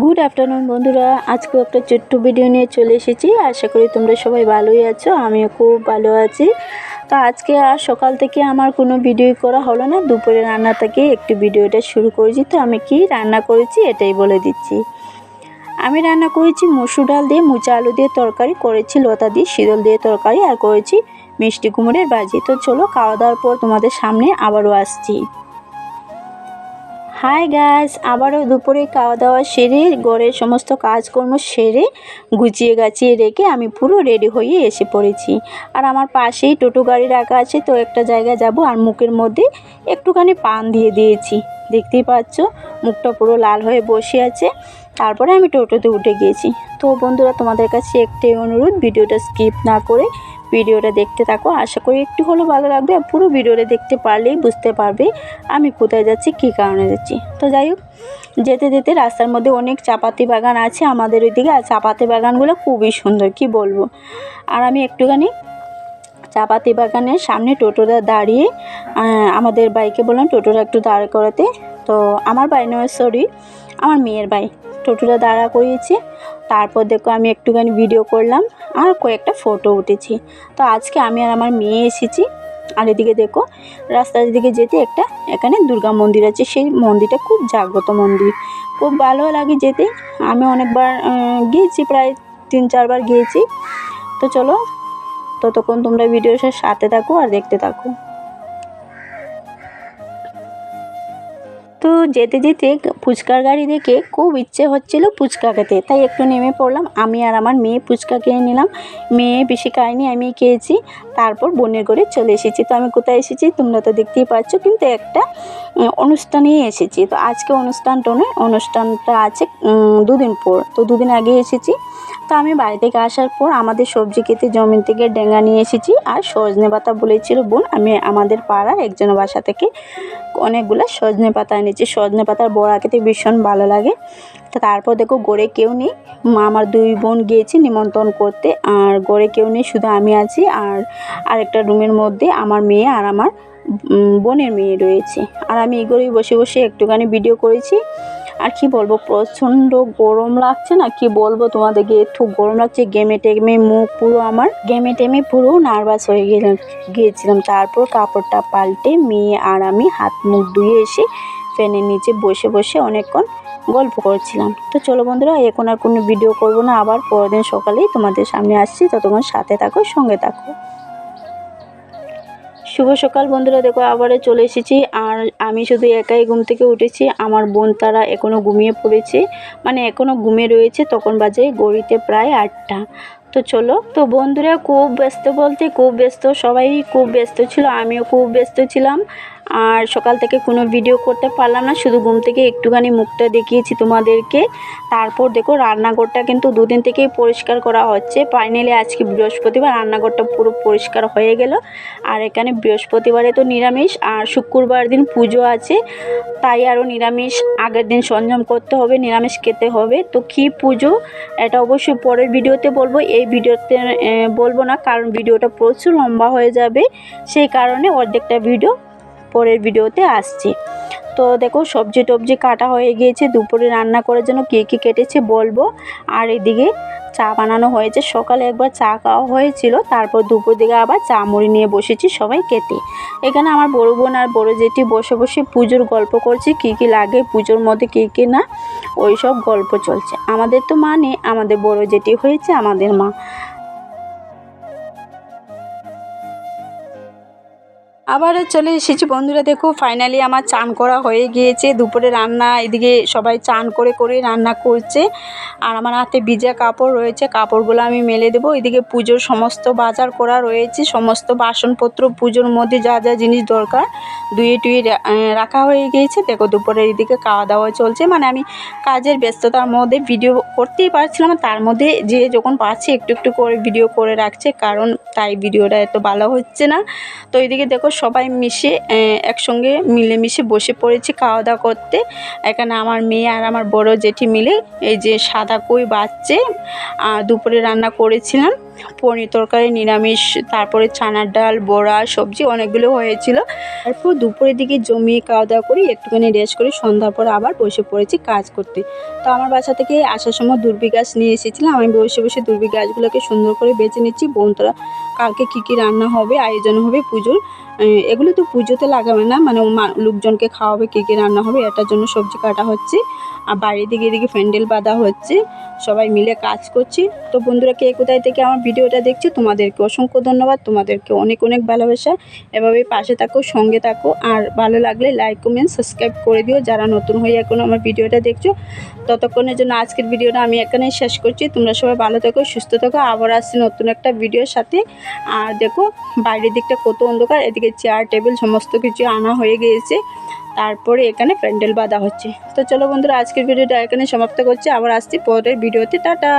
Good afternoon বন্ধুরা। আজকে একটা ছোট্ট ভিডিও নিয়ে চলে এসেছি। আশা করি তোমরা সবাই ভালোই আছো, আমিও খুব ভালো আছি। তো আজকে আর সকাল থেকে আমার কোনো ভিডিও করা হলো না। দুপুরে রান্না থেকে একটু ভিডিওটা শুরু করেছি। তো আমি কি রান্না করেছি এটাই বলে দিচ্ছি। আমি রান্না করেছি মসুর ডাল দিয়ে মুচা আলু দিয়ে তরকারি, করেছি লতা দিয়ে শীতল দিয়ে তরকারি, আর করেছি মিষ্টি কুমড়ের ভাজি। তো চলো খাওয়া দাওয়ার পর তোমাদের সামনে আবারও আসছি। হাই গাছ আবারও দুপুরে খাওয়া দাওয়া সেরে ঘরের সমস্ত কাজকর্ম সেরে গুছিয়ে গাছিয়ে রেখে আমি পুরো রেডি হয়ে এসে পড়েছি। আর আমার পাশেই টোটো গাড়ি রাখা আছে, তো একটা জায়গায় যাব আর মুখের মধ্যে একটুখানি পান দিয়ে দিয়েছি। দেখতেই পাচ্ছ, মুখটা পুরো লাল হয়ে বসে আছে। তারপরে আমি টোটোতে উঠে গিয়েছি। তো বন্ধুরা, তোমাদের কাছে একটাই অনুরোধ, ভিডিওটা স্কিপ না করে ভিডিওটা দেখতে থাকো। আশা করি একটু হলেও ভালো লাগবে আর পুরো ভিডিওটা দেখতে পারলেই বুঝতে পারবে আমি কোথায় যাচ্ছি, কী কারণে যাচ্ছি। তো যাই হোক, যেতে যেতে রাস্তার মধ্যে অনেক চাপাতি বাগান আছে আমাদের ওইদিকে। আর চাপাতি বাগানগুলো খুবই সুন্দর, কি বলব? আর আমি একটুখানি চাপাতি বাগানের সামনে টোটোটা দাঁড়িয়ে আমাদের বাইকে বললাম টোটোটা একটু দাঁড় করাতে। তো আমার বাই নয় সরি আমার মেয়ের বাই টোটোটা দাঁড়া করিয়েছি। তারপর দেখো আমি একটুখানি ভিডিও করলাম, আর কয়েকটা ফটো উঠেছি। তো আজকে আমি আর আমার মেয়ে এসেছি, আর এদিকে দেখো, রাস্তার দিকে যেতে একটা এখানে দুর্গা মন্দির আছে, সেই মন্দিরটা খুব জাগ্রত মন্দির। খুব ভালো লাগে যেতে। আমি অনেকবার গিয়েছি, প্রায় তিন চারবার গিয়েছি। তো চলো, ততক্ষণ তোমরা ভিডিওর সাথে থাকো আর দেখতে থাকো। যেতে যেতে ফুচকার গাড়ি দেখে খুব ইচ্ছে হচ্ছিল ফুচকা খেতে। তাই একটু নেমে পড়লাম। আমি আর আমার মেয়ে ফুচকা কিনে নিলাম। মেয়ে বেশি খায়নি, আমি খেয়েছি। তারপর বোনের ঘরে চলে এসেছি। তো আমি কোথায় এসেছি তোমরা তো দেখতেই পাচ্ছ, কিন্তু একটা অনুষ্ঠানেই এসেছি। তো আজকে অনুষ্ঠানটা নয়, অনুষ্ঠানটা আছে দুদিন পর। তো দুদিন আগে এসেছি। তো আমি বাড়ি থেকে আসার পর আমাদের সবজি খেতে জমি থেকে ডেঙ্গা নিয়ে এসেছি। আর সজনে পাতা বলেছিল বোন, আমি আমাদের পাড়ার একজনের বাসা থেকে অনেকগুলো সজনে পাতা এনেছি। সজনে পাতার বড়া খেতে ভীষণ ভালো লাগে। তো তারপর দেখো গড়ে কেউ নেই। মা আমার দুই বোন গিয়েছি নিমন্ত্রণ করতে। আর গড়ে কেউ নেই, শুধু আমি আছি। আর আরেকটা রুমের মধ্যে আমার মেয়ে আর আমার বোনের মেয়ে রয়েছে। আর আমি এগুলোই বসে বসে একটুখানি ভিডিও করেছি। আর কি বলব, প্রচণ্ড গরম লাগছে না? কি বলব তোমাদেরকে? একটু গরম লাগছে গেমে টেমে মুখ পুরো আমার গেমে টেমে পুরো নার্ভাস হয়ে গেলাম, গিয়েছিলাম। তারপর কাপড়টা পাল্টে মেয়ে আর আমি হাত মুখ ধুয়ে এসে ফ্যানের নিচে বসে বসে অনেকক্ষণ গল্প করছিলাম। তো চলো বন্ধুরা, এখন আর কোনো ভিডিও করব না। আবার পরের দিন সকালেই তোমাদের সামনে আসছি। ততক্ষণ সাথে থাকো, সঙ্গে থাকো। শুভ সকাল বন্ধুরা। দেখো, আবারও চলে এসেছি। আর আমি শুধু একাই ঘুম থেকে উঠেছি। আমার বোন তারা এখনও ঘুমিয়ে পড়েছে। মানে এখনও ঘুমিয়ে রয়েছে। তখন বাজে গড়িতে প্রায় আটটা। তো চলো, তো বন্ধুরা, খুব ব্যস্ত বলতে খুব ব্যস্ত। সবাই খুব ব্যস্ত ছিল, আমিও খুব ব্যস্ত ছিলাম। আর সকাল থেকে কোনো ভিডিও করতে পারলাম না, শুধু ঘুম থেকে একটুখানি মুখটা দেখিয়েছি তোমাদেরকে। তারপর দেখো রান্নাঘরটা কিন্তু দুদিন থেকেই পরিষ্কার করা হচ্ছে। ফাইনালি আজকে বৃহস্পতিবার রান্নাঘরটা পুরো পরিষ্কার হয়ে গেল। আর এখানে বৃহস্পতিবারে তো নিরামিষ, আর শুক্রবার দিন পুজো আছে। তাই আরও নিরামিষ, আগের দিন সঞ্জম করতে হবে, নিরামিষ খেতে হবে। তো কী পুজো? এটা অবশ্যই পরের ভিডিওতে বলব। এই ভিডিওতে বলব না, কারণ ভিডিওটা প্রচুর লম্বা হয়ে যাবে। সেই কারণে অর্ধেকটা ভিডিও পরের ভিডিওতে আসছে। তো দেখো, সবজি টবজি কাটা হয়ে গিয়েছে। দুপুরে রান্না করার জন্য কী কী কেটেছে বলব। আর এদিকে চা বানানো হয়েছে। সকালে একবার চা খাওয়া হয়েছিল। তারপর দুপুর দিকে আবার চা মুড়ি নিয়ে বসেছি সবাই খেতে। এখানে আমার বড় বোন আর বড় জেঠি বসে বসে পুজোর গল্প করছে। কী কী লাগে, পুজোর মধ্যে কী কী না ওই সব গল্প চলছে। আমাদের তো মা নেই, আমাদের বড় জেঠি হয়েছে, আমাদের মা। আবারও চলে এসেছি বন্ধুরা, দেখো ফাইনালি আমার চান করা হয়ে গিয়েছে। দুপুরে রান্না, এদিকে সবাই চান করে করে রান্না করছে। আর আমার হাতে ভিজা কাপড় রয়েছে, কাপড়গুলো আমি মেলে দেবো। এদিকে পুজোর সমস্ত বাজার করা রয়েছে, সমস্ত বাসনপত্র, পুজোর মধ্যে যা যা জিনিস দরকার, ধুয়ে টুয়ে রাখা হয়ে গিয়েছে। দেখো দুপুরের এদিকে খাওয়া দাওয়া চলছে। মানে আমি কাজের ব্যস্ততার মধ্যে ভিডিও করতেই পারছিলাম তার মধ্যে যে যখন পাচ্ছি একটু একটু করে ভিডিও করে রাখছে, কারণ তাই ভিডিওটা এত ভালো হচ্ছে না। তো এদিকে দেখো সবাই মিশে একসঙ্গে মিলেমিশে বসে পড়েছি খাওয়া দাওয়া করতে। এখানে আমার মেয়ে আর আমার বড় জেঠি মিলে এই যে সাদা কই বাচ্চে দুপুরে রান্না করেছিলাম। পনির তরকারি, নিরামিষ, তারপরে চানার ডাল, বড়া, সবজি অনেকগুলো হয়েছিল। তারপর দুপুরের দিকে জমিয়ে খাওয়া দাওয়া করি, একটুখানি রেস্ট করে সন্ধ্যার পর আবার বসে পড়েছি কাজ করতে। তো আমার বাসা থেকে আসার সময় দুর্বি গাছ নিয়ে এসেছিলাম। আমি বসে বসে দুর্বি গাছগুলোকে সুন্দর করে বেছে নিচ্ছি। বোনতরা কালকে কী কী রান্না হবে, আয়োজন হবে পুজোর। এগুলো তো পুজোতে লাগাবে না মানে লোকজনকে খাওয়াবে, কী কী রান্না হবে, এটার জন্য সবজি কাটা হচ্ছে, আর বাইরের দিকে এদিকে প্যান্ডেল বাঁধা হচ্ছে, সবাই মিলে কাজ করছি। তো বন্ধুরা, কে কোথায় থেকে আমার ভিডিওটা দেখছে, তোমাদেরকে অসংখ্য ধন্যবাদ, তোমাদেরকে অনেক অনেক ভালোবাসা। এভাবে পাশে থাকো, সঙ্গে থাকো, আর ভালো লাগলে লাইক কমেন্ট সাবস্ক্রাইব করে দিও। যারা নতুন হয়ে এখন আমার ভিডিওটা দেখছ, ততক্ষণের জন্য আজকের ভিডিওটা আমি এখানেই শেষ করছি। তোমরা সবাই ভালো থাকো, সুস্থ থাকো, আবার আসছি নতুন একটা ভিডিওর সাথে। আর দেখো, বাইরের দিকটা কত অন্ধকার, এদিকে চেয়ার টেবিল সমস্ত কিছু আনা হয়ে গিয়েছে। তারপরে এখানে প্যান্ডেল বাঁধা হচ্ছে। তো চলো বন্ধুরা, আজকের ভিডিওটা এখানে সমাপ্ত করছি। আবার আসছি পরের ভিডিওতে। টাটা!